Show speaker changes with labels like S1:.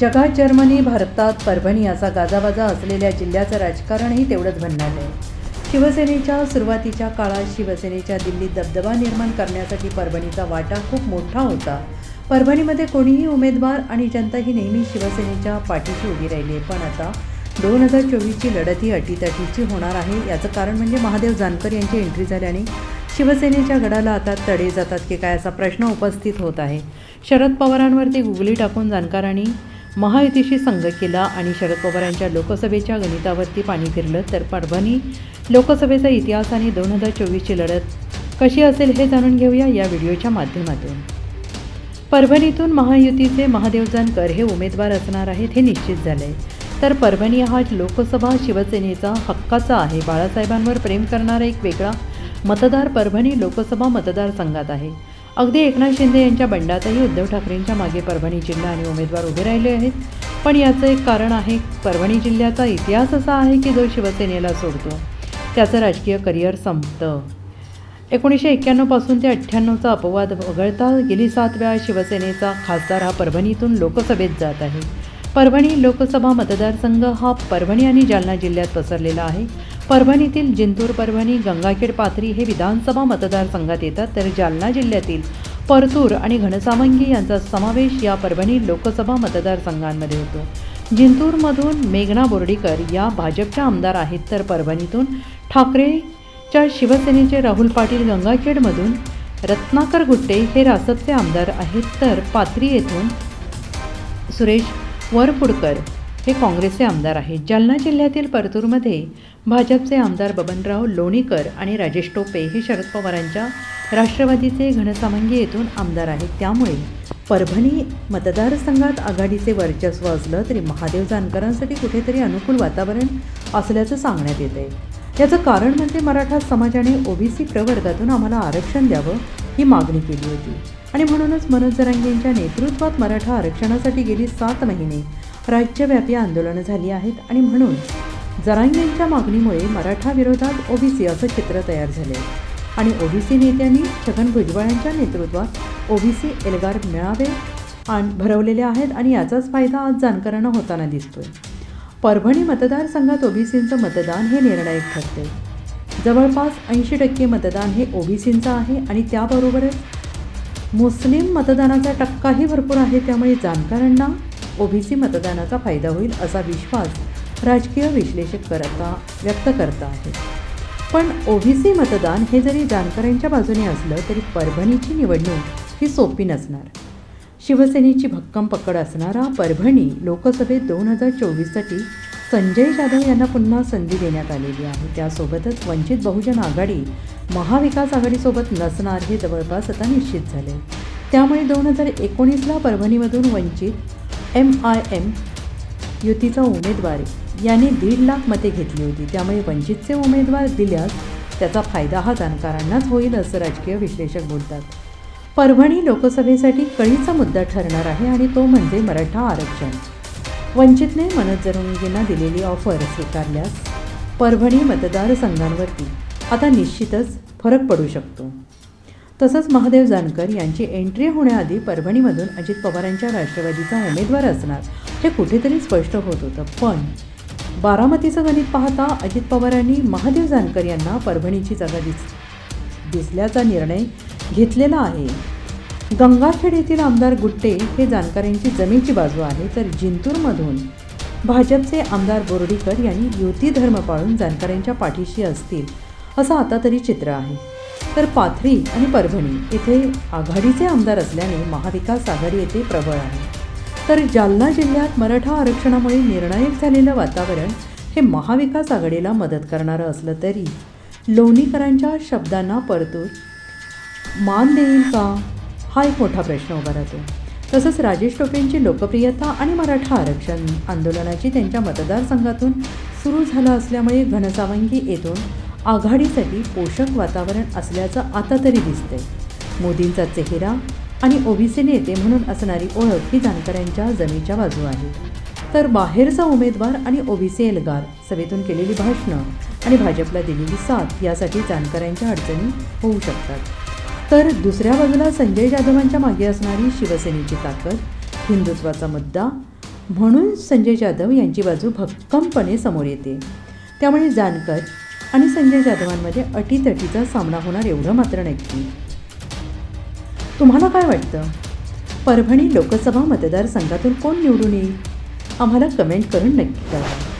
S1: जगात जर्मनी भारतात परभणी असा गाजावाजा असलेल्या जिल्ह्याचं राजकारणही तेवढंच भन्नाट आहे. शिवसेनेच्या सुरुवातीच्या काळात शिवसेनेच्या दिल्लीत दबदबा निर्माण करण्यासाठी परभणीचा वाटा खूप मोठा होता. परभणीमध्ये कोणीही उमेदवार आणि जनता ही नेहमी शिवसेनेच्या पाठीशी उभी राहिली पण आता दोन हजार चोवीसची लढत ही अटीतटीची होणार आहे. याचं कारण म्हणजे महादेव जानकर यांची एंट्री झाल्याने शिवसेनेच्या गडाला आता तडे जातात की काय असा प्रश्न उपस्थित होत आहे. शरद पवारांवरती गुगली टाकून जानकरांनी महायुतीशी संघ केला आणि शरद पवारांच्या लोकसभेच्या गणितावरती पाणी फिरलं तर परभणी लोकसभेचा इतिहास आणि दोन हजार चोवीसची लढत कशी असेल हे जाणून घेऊया या व्हिडिओच्या माध्यमातून. परभणीतून महायुतीचे महादेव जानकर हे उमेदवार असणार आहेत हे निश्चित झाले तर परभणी हा लोकसभा शिवसेनेचा हक्काचा आहे. बाळासाहेबांवर प्रेम करणारा एक वेगळा मतदार परभणी लोकसभा मतदारसंघात आहे. अगदी एकनाथ शिंदे यांच्या बंडातही उद्धव ठाकरेंच्या मागे परभणी जिल्हा आणि उमेदवार उभे राहिले आहेत. पण याचं एक कारण आहे परभणी जिल्ह्याचा इतिहास असा आहे की जो शिवसेनेला सोडतो. त्याचं राजकीय करिअर संपतं. एकोणीसशे एक्क्याण्णवपासून ते अठ्ठ्याण्णवचा अपवाद वगळता गेली सात वेळा शिवसेनेचा खासदार हा परभणीतून लोकसभेत जात आहे. परभणी लोकसभा मतदारसंघ हा परभणी आणि जालना जिल्ह्यात पसरलेला आहे. परभणीतील जिंतूर परभणी गंगाखेड पाथरी हे विधानसभा मतदारसंघात येतात तर जालना जिल्ह्यातील परतूर आणि घनसावंगी यांचा समावेश या परभणी लोकसभा मतदारसंघांमध्ये होतो. जिंतूरमधून मेघना बोर्डीकर या भाजपच्या आमदार आहेत तर परभणीतून ठाकरेच्या शिवसेनेचे राहुल पाटील गंगाखेडमधून रत्नाकर गुट्टे हे रासपचे आमदार आहेत तर पाथरी येथून सुरेश वरपुडकर हे काँग्रेसचे आमदार आहेत. जालना जिल्ह्यातील परतूरमध्ये भाजपचे आमदार बबनराव लोणीकर आणि राजेश टोपे हे शरद पवारांच्या राष्ट्रवादीचे घनसामंगी येथून आमदार आहेत. त्यामुळे परभणी मतदारसंघात आघाडीचे वर्चस्व असलं तरी महादेव जानकरांसाठी कुठेतरी अनुकूल वातावरण असल्याचं सांगण्यात येत आहे याचं कारण म्हणजे मराठा समाजाने ओबीसी प्रवर्गातून आम्हाला आरक्षण द्यावं ही मागणी केली होती. आणि म्हणूनच मनोज जरांगेंच्या नेतृत्वात मराठा आरक्षणासाठी गेली सात महिने. राज्यव्यापी आंदोलनं झाली आहेत आणि म्हणून जरांगेंच्या मागणीमुळे मराठा विरोधात ओबीसी असं चित्र तयार झाले आणि ओबीसी नेत्यांनी छगन भुजबळांच्या नेतृत्वात ओबीसी एल्गार मेळावे आण भरवलेले आहेत आणि याचाच फायदा आज जानकरांना होताना दिसतोय. परभणी मतदारसंघात ओबीसींचं मतदान हे निर्णायक ठरते जवळपास ऐंशी टक्के मतदान हे ओबीसींचं आहे आणि त्याबरोबरच मुस्लिम मतदानाचा टक्काही भरपूर आहे त्यामुळे जाणकारांना ओबीसी मतदानाचा फायदा होईल असा विश्वास राजकीय विश्लेषक करता व्यक्त करता आहे. पण ओबीसी मतदान हे जरी जानकरांच्या बाजूने असलं तरी परभणीची निवडणूक ही सोपी नसणार. शिवसेनेची भक्कम पकड असणारा परभणी लोकसभेत दोन हजार चोवीससाठी संजय जाधव यांना पुन्हा संधी देण्यात आलेली आहे. त्यासोबतच वंचित बहुजन आघाडी महाविकास आघाडीसोबत नसणार हे जवळपास आता निश्चित झाले त्यामुळे दोन हजार एकोणीसला परभणीमधून वंचित एम आय एम युतीचा उमेदवार यांनी दीड लाख मते घेतली होती. त्यामुळे वंचितचे उमेदवार दिल्यास त्याचा फायदा हा जाणकारांनाच होईल असं राजकीय विश्लेषक बोलतात. परभणी लोकसभेसाठी कळीचा मुद्दा ठरणार आहे आणि तो म्हणजे मराठा आरक्षण. वंचितने मनोज जरंगेंना दिलेली ऑफर स्वीकारल्यास परभणी मतदारसंघांवरती आता निश्चितच फरक पडू शकतो. तसंच महादेव जानकर यांची एंट्री होण्याआधी परभणीमधून अजित पवारांच्या राष्ट्रवादीचा उमेदवार असणार हे कुठेतरी स्पष्ट होत होतं. पण बारामतीचं गणित पाहता अजित पवारांनी महादेव जानकर यांना परभणीची जागा दिस दिसल्याचा निर्णय घेतलेला आहे. गंगाखेड येथील आमदार गुट्टे हे जानकरांची जमीनची बाजू आहे तर जिंतूरमधून भाजपचे आमदार बोर्डीकर यांनी युती धर्म पाळून जानकरांच्या पाठीशी असतील असं आता तरी चित्र आहे. तर पाथरी आणि परभणी येथे आघाडीचे आमदार असल्याने महाविकास आघाडी येथे प्रबळ आहे. तर जालना जिल्ह्यात मराठा आरक्षणामुळे निर्णायक झालेलं वातावरण हे महाविकास आघाडीला मदत करणारं असलं तरी लोणीकरांच्या शब्दांना परतूर मान देईल का? हा एक मोठा प्रश्न उभा राहतो. तसंच राजेश टोपेंची लोकप्रियता आणि मराठा आरक्षण आंदोलनाची त्यांच्या मतदारसंघातून सुरू झालं असल्यामुळे घनसावंगी येथून आघाडीसाठी पोषक वातावरण असल्याचं आता तरी दिसतंय. मोदींचा चेहरा आणि ओबीसी नेते म्हणून असणारी ओळख ही जानकरांच्या जमीच्या बाजू आहे. तर बाहेरचा उमेदवार आणि ओबीसी एल्गार सभेतून केलेली भाषणं आणि भाजपला दिलेली साथ यासाठी जानकरांच्या अडचणी होऊ शकतात. तर दुसऱ्या बाजूला संजय जाधवांच्या मागे असणारी शिवसेनेची ताकद हिंदुत्वाचा मुद्दा म्हणून संजय जाधव यांची बाजू भक्कमपणे समोर येते. त्यामुळे जानकर आणि संजय जाधवांमध्ये अटीतटीचा सामना होणार एवढं मात्र नक्की. तुम्हाला काय वाटतं? परभणी लोकसभा मतदारसंघातून कोण निवडून येईल? आम्हाला कमेंट करून नक्की करा